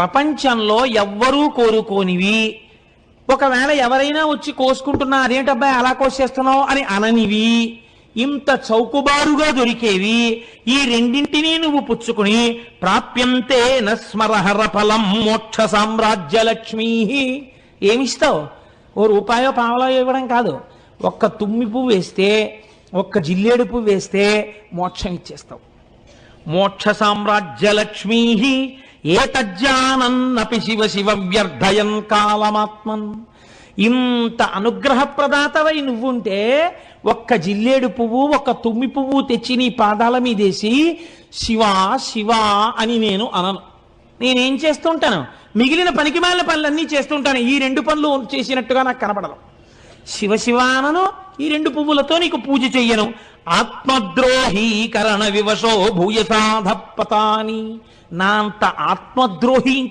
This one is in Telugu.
ప్రపంచంలో ఎవ్వరూ కోరుకోనివి. ఒకవేళ ఎవరైనా వచ్చి కోసుకుంటున్నా అదేంటబ్బాయి అలా కోసేస్తున్నావు? అని అననివి. ఇంత చౌకుబారుగా దొరికేవి. ఈ రెండింటినీ నువ్వు పుచ్చుకుని ప్రాప్యంతే నస్మరహర ఫలం మోక్ష సామ్రాజ్య లక్ష్మీ. ఏమిస్తావు? ఓ రూపాయో పావలో ఇవ్వడం కాదు. ఒక్క తుమ్మి పువ్వు వేస్తే ఒక్క జిల్లేడు పువ్వు వేస్తే మోక్షం ఇచ్చేస్తావు. మోక్ష సామ్రాజ్య లక్ష్మీ ఏతజ్జానన్నపి శివ శివ వ్యర్థయన్ కాలమాత్మన్. ఇంత అనుగ్రహ ప్రదాతవై నువ్వుంటే ఒక్క జిల్లేడు పువ్వు ఒక్క తుమ్మి పువ్వు తెచ్చి నీ పాదాల మీదేసి శివ శివ అని నేను అనను. నేనేం చేస్తుంటాను మిగిలిన పనికిమాలిన పనులన్నీ చేస్తుంటాను ఈ రెండు పనులు చేసినట్టుగా నాకు కనపడదు. శివ శివానను ఈ రెండు పువ్వులతో నీకు పూజ చెయ్యను. ఆత్మద్రోహీకరణ వివశో భూయసాధపతాని నా అంత ఆత్మద్రోహి